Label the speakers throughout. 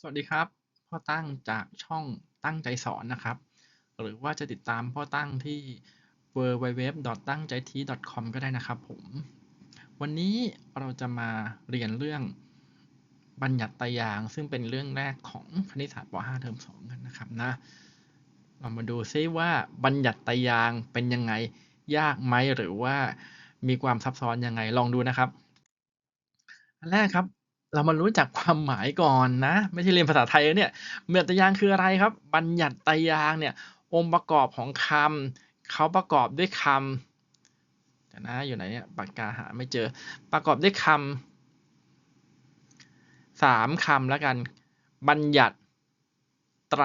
Speaker 1: สวัสดีครับพ่อตั้งจากช่องตั้งใจสอนนะครับ หรือว่าจะติดตามพ่อตั้งที่ www ตั้งใจที com ก็ได้นะครับผม วันนี้เราจะมาเรียนเรื่องบัญญัติไตรยาง ซึ่งเป็นเรื่องแรกของคณิตศาสตร์ป .5 เทอม2กันนะครับนะเรามาดูซิว่าบัญญัติไตรยางเป็นยังไงยากไหมหรือว่ามีความซับซ้อนยังไงลองดูนะครับอันแรกครับ เรามารู้จักความหมายก่อนนะ ไม่ใช่เรียนภาษาไทยเนี่ยบัญญัติยางคืออะไรครับ บัญญัติไตรยางเนี่ยองค์ประกอบของคำเขาประกอบด้วยคำแต่นะอยู่ไหนเนี่ยปากกาหาไม่เจอประกอบด้วยคำสามคำแล้วกัน บัญญัติไตร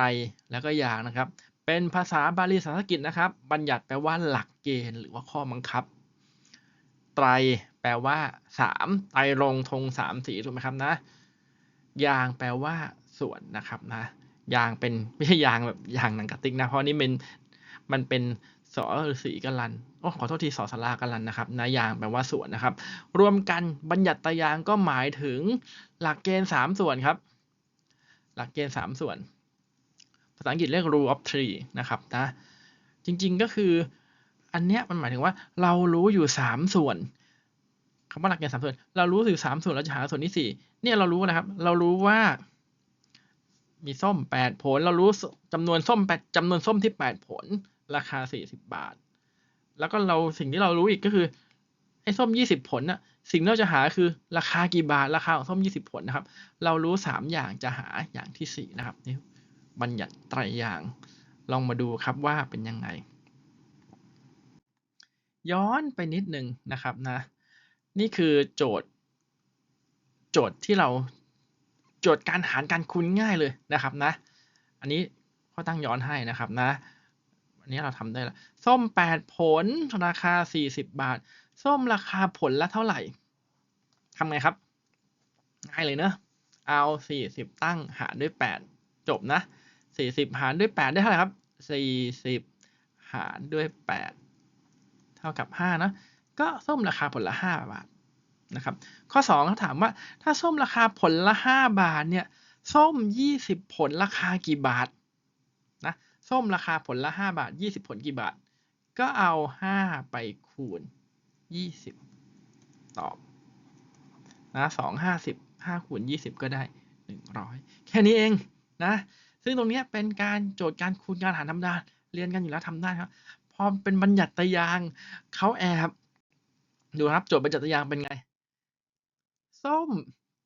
Speaker 1: แล้วก็ยางนะครับ เป็นภาษาบาลีสันสกฤตนะครับ บัญญัติแปลว่าหลักเกณฑ์หรือว่าข้อบังคับ ไตรแปลว่าสามไตรรงค์ธงสามสีถูกไหมครับนะ ยางแปลว่าส่วนนะครับนะยางเป็นไม่ใช่ยางแบบยางหนังกระติกนะ เพราะนี่เป็นมันเป็นสอหรือสีกัลันโอ้ขอโทษทีสอสลากัลันนะครับนะยางแปลว่าส่วนนะครับ รวมกันบัญญัติตรยางก็หมายถึงหลักเกณฑ์สามส่วนครับ หลักเกณฑ์สามส่วน ภาษาอังกฤษเรียก rule of three นะครับนะจริงๆก็คือ อันเนี้ยมันหมายถึงว่าเรารู้อยู่สามส่วนคำว่าหลักเกณฑ์สามส่วน เรารู้อยู่สามส่วนเราจะหาส่วนที่สี่เนี่ยเรารู้นะครับ เรารู้ว่า มีส้มแปดผล เรารู้จำนวนส้มแปดจำนวนส้มที่แปดผล ราคาสี่สิบบาท แล้วก็เราสิ่งที่เรารู้อีกก็คือไอ้ส้มยี่สิบผลน่ะ สิ่งที่เราจะหาคือราคากี่บาท ราคาของส้มยี่สิบผลนะครับ เรารู้สามอย่างจะหาอย่างที่สี่นะครับนี่บัญญัติไตรยาง ลองมาดูครับว่าเป็นยังไง ย้อนไปนิดนึงนะครับนะ นี่คือโจทย์ โจทย์ที่เราโจทย์การหารการคูณง่ายเลยนะครับนะ อันนี้พ่อตั้งย้อนให้นะครับนะ อันนี้เราทำได้แล้วส้มแปดผลราคาสี่สิบบาท ส้มราคาผลละเท่าไหร่ทำไงครับ ง่ายเลยเนอะเอาสี่สิบตั้งหารด้วยแปดจบนะสี่สิบหารด้วยแปดได้เท่าไหร่ครับสี่สิบหารด้วยแปด เท่ากับห้านะก็ส้มราคาผลละห้าบาทนะครับ ข้อสองเขาถามว่าถ้าส้มราคาผลละห้าบาทเนี่ยส้มยี่สิบผลราคากี่บาทนะส้มราคาผลละห้าบาทยี่สิบผลกี่บาท ก็เอาห้าไปคูณยี่สิบตอบนะสองห้าสิบห้าคูณยี่สิบก็ได้หนึ่งร้อยแค่นี้เองนะ ซึ่งตรงนี้เป็นการโจทย์การคูณการหารธรรมดาเรียนกันอยู่แล้วทำได้ครับ พอเป็นบัญญัติตยางเขาแอบดูครับโจทย์บัญญัติตยางเป็นไง ส้ม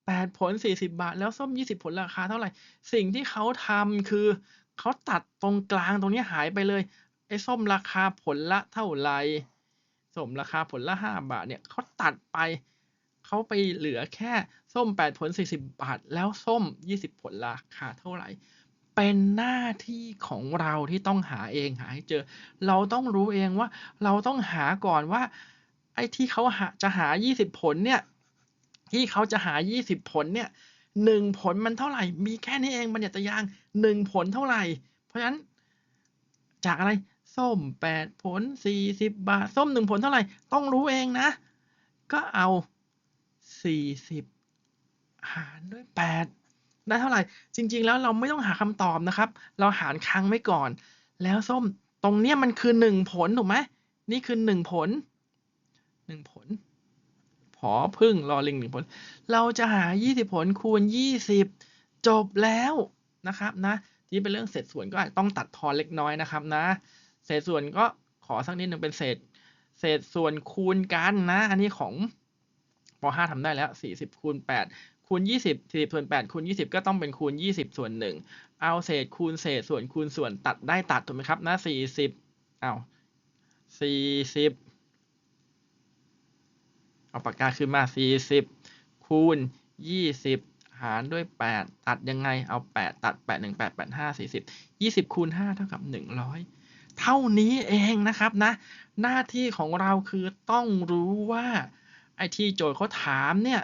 Speaker 1: แปดผลสี่สิบาท แล้วส้มยี่สิบผลราคาเท่าไหร่ สิ่งที่เขาทำคือเขาตัดตรงกลางตรงนี้หายไปเลยไอ้ส้มราคาผลละเท่าไหร่ส้มราคาผลละห้าบาทเนี่ยเขาตัดไปเขาไปเหลือแค่ส้มแปดผลสี่สิบาท แล้วส้มยี่สิบผลราคาเท่าไหร่ เป็นหน้าที่ของเราที่ต้องหาเองหาให้เจอ เราต้องรู้เองว่า เราต้องหาก่อนว่า ไอ้ที่เขาหาจะหายี่สิบผลเนี่ย ที่เขาจะหายี่สิบผลเนี่ยหนึ่งผลมันเท่าไหร่ มีแค่นี้เองบัญญัติยางหนึ่งผลเท่าไหร่ เพราะฉะนั้นจากอะไรส้มแปดผลสี่สิบบาท ส้มหนึ่งผลเท่าไหร่ ต้องรู้เองนะ ก็เอาสี่สิบหารด้วยแปด ได้เท่าไหร่ จริง ๆ แล้วเราไม่ต้องหาคำตอบนะครับ เราหารครั้งไว้ก่อน แล้วส้มตรงเนี้ยมันคือหนึ่งผลถูกไหมนี่คือหนึ่งผลหนึ่งผลผอพึ่งรอลิงหนึ่งผล เราจะหา 20 ผลคูณ 20 จบแล้วนะครับนะที่เป็นเรื่องเศษส่วนก็อาจต้องตัดทอนเล็กน้อยนะครับนะ เศษส่วนก็ขอสักนิดหนึ่งเป็นเศษ เศษส่วนคูณกันนะ อันนี้ของป .5 ทำได้แล้ว 40คูณ8 คูณ 20 40ส่วน8คูณ 20 ก็ต้องเป็นคูณ 20 ส่วน 1 เอาเศษคูณเศษส่วนคูณส่วนตัดได้ตัดถูกไหมครับนะ40เอา40 เอาปากกาขึ้นมา 40 คูณ 20 หารด้วย 8 ตัดยังไงเอา 8 ตัด 8 1 8 8 5 40 20คูณ5เท่ากับ 100 เท่านี้เองนะครับนะ หน้าที่ของเราคือต้องรู้ว่าไอที่โจทย์เขาถามเนี่ย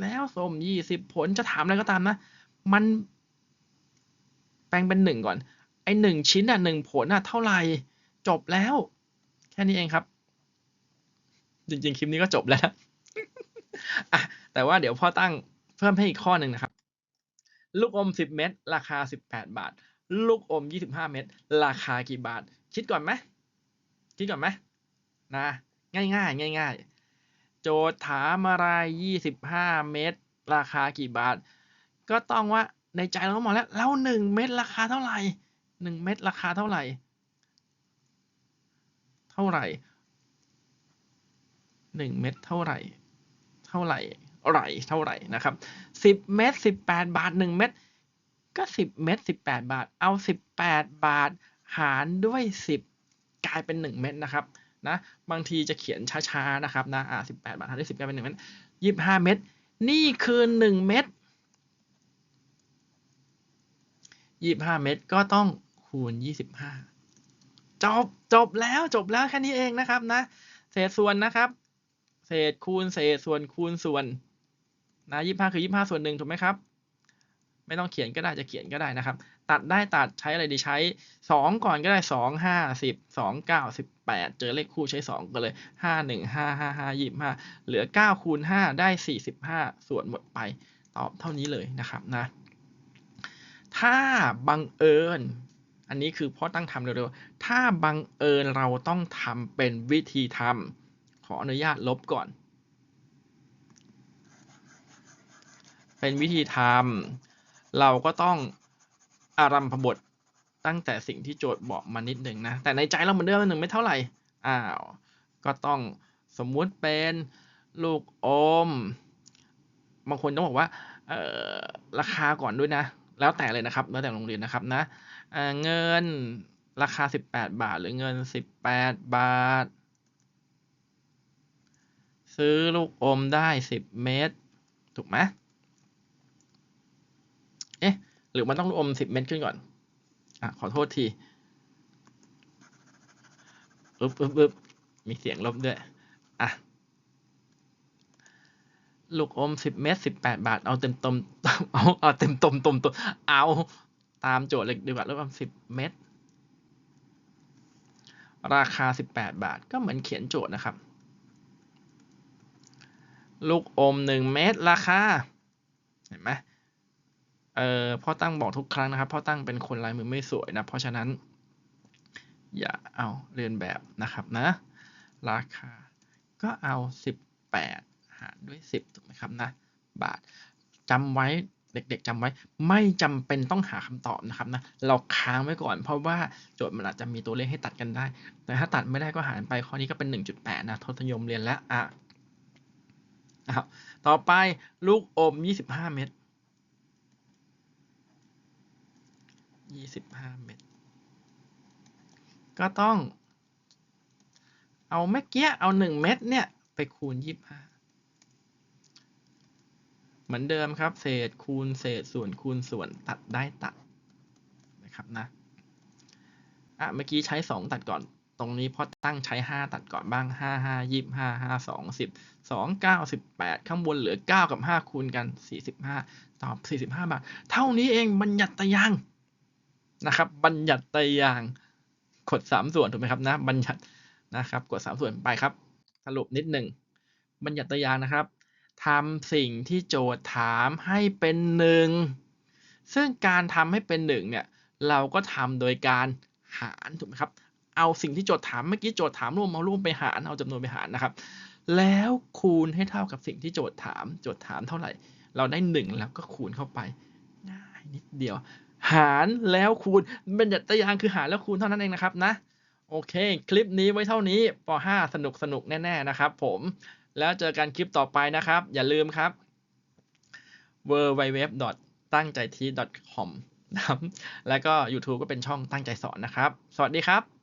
Speaker 1: แล้วส้ม20ผลจะถามอะไรก็ตามนะ มันแปลงเป็น1ก่อน ไอ้1ชิ้นอะ1ผลอะเท่าไหร่จบแล้ว แค่นี้เองครับ จริงๆ คลิปนี้ก็จบแล้วนะอะแต่ว่าเดี๋ยวพ่อตั้งเพิ่มให้อีกข้อหนึ่งนะครับ ลูกอม 10 เม็ดราคา 18 บาท ลูกอม 25 เม็ดราคากี่บาท คิดก่อนไหมคิดก่อนไหมนะ ง่ายง่ายง่ายง่ายๆ โจทย์ถามอะไร25เม็ดราคากี่บาท ก็ต้องว่าในใจเราก็มองแล้วแล้วหนึ่งเม็ดราคาเท่าไหร่หนึ่งเม็ดราคาเท่าไหร่ เท่าไหร่หนึ่งเม็ดเท่าไหร่ เท่าไหร่ไหร่เท่าไหร่นะครับสิบเม็ดสิบแปดบาทหนึ่งเม็ดก็สิบเม็ดสิบแปดบาท เอาสิบแปดบาท หารด้วยสิบกลายเป็นหนึ่งเม็ดนะครับ นะบางทีจะเขียนช้าๆนะครับนะอ่าสิบแปดบาทหารด้วยสิบกลายเป็นหนึ่งเม็ดยี่สิบห้าเม็ดนี่คือหนึ่งเม็ดยี่สิบห้าเม็ดก็ต้องคูณยี่สิบห้าจบจบแล้วจบแล้วแค่นี้เองนะครับนะ เศษส่วนนะครับ เศษคูณเศษส่วนคูณส่วนนะยี่ห้าคือยี่ห้าส่วนหนึ่งถูกไหมครับ ไม่ต้องเขียนก็ได้จะเขียนก็ได้นะครับ ตัดได้ตัดใช้อะไรดีใช้สองก่อนก็ได้สองห้าสิบสองเก้าสิบแปดเจอเลขคู่ใช้สองก็เลยห้าหนึ่งห้าห้าห้ายี่ห้าเหลือเก้าคูณห้าได้สี่สิบห้าส่วนหมดไปตอบเท่านี้เลยนะครับนะ ถ้าบังเอิญ อันนี้คือพ่อตั้งทำเร็วๆ ถ้าบังเอิญเราต้องทำเป็นวิธีทำขออนุญาตลบก่อน เป็นวิธีทำ เราก็ต้องอารัมพบทตั้งแต่สิ่งที่โจทย์บอกมานิดหนึ่งนะ แต่ในใจเราเหมือนเดิมหนึ่งไม่เท่าไหร่ อ้าว ก็ต้องสมมุติเป็นลูกอม บางคนต้องบอกว่าราคาก่อนด้วยนะ แล้วแต่เลยนะครับ แล้วแต่โรงเรียนนะครับนะเงินราคา 18 บาท หรือเงิน 18 บาท ซื้อลูกอมได้ 10 เม็ดถูกไหม หรือมันต้องลูกอม10เม็ดขึ้นก่อน อะ ขอโทษทีอึบอึบอึบมีเสียงลบด้วย อะ ลูกอม10เม็ด18บาท เอาเต็มตมเอาเอาเต็มตมตมตมเอาตามโจทย์เลยดีกว่าลูกอม10เม็ดราคา 18 บาท ก็เหมือนเขียนโจทย์นะครับ ลูกอม 1 เม็ดราคา เห็นไหม เอ่อพ่อตั้งบอกทุกครั้งนะครับพ่อตั้งเป็นคนลายมือไม่สวยนะเพราะฉะนั้น อย่าเอาเรียนแบบนะครับนะ ราคาก็เอา 18 หารด้วย 10ถูกไหมครับนะบาทจำไว้เด็กๆจำไว้ไม่จำเป็นต้องหาคำตอบนะครับนะเราค้างไว้ก่อน เพราะว่าโจทย์มันอาจจะมีตัวเลขให้ตัดกันได้ แต่ถ้าตัดไม่ได้ก็หารไปข้อนี้ก็เป็น 1.8 นะทศนิยมเรียนแล้วอะครับต่อไปลูกอม 25 เม็ด 25 เม็ด ก็ต้อง เอาเมื่อกี้เอา 1 เม็ดเนี่ยไปคูณ 25 เหมือนเดิมครับ เศษคูณเศษส่วนคูณส่วนตัดได้ตัดนะครับนะ อะเมื่อกี้ใช้ 2 ตัดก่อนตรงนี้พอตั้งใช้ 5 ตัดก่อนบ้าง 5 5 25 5 2 10 2 9 18 ข้างบนเหลือ 9 กับ 5 คูณกัน 45 ตอบ 45 บาท เท่านี้เองบัญญัติตยาง นะครับ บัญญัติตยางกด3ส่วนถูกไหมครับนะ บัญญัตินะครับกด3ส่วนไปครับ สรุปนิดหนึ่งบัญญัติตยางนะครับทำสิ่งที่โจทย์ถามให้เป็นหนึ่งซึ่งการทำให้เป็นหนึ่งเนี่ยเราก็ทำโดยการหารถูกไหมครับ เอาสิ่งที่โจทย์ถามเมื่อกี้โจทย์ถามรวมมาร่วมไปหารเอาจำนวนไปหารนะครับ แล้วคูณให้เท่ากับสิ่งที่โจทย์ถาม โจทย์ถามเท่าไหร่ เราได้หนึ่งแล้วก็คูณเข้าไปง่ายนิดเดียว หารแล้วคูณเป็นยัตยางคือหารแล้วคูณเท่านั้นเองนะครับนะโอเค คลิปนี้ไว้เท่านี้ป .5 สนุกสนุกแน่ๆนะครับผมแล้วเจอกันคลิปต่อไปนะครับ อย่าลืมครับ w w w ตั้งใจที .com นะครับแล้วก็ YouTube ก็เป็นช่องตั้งใจสอนนะครับ สวัสดีครับ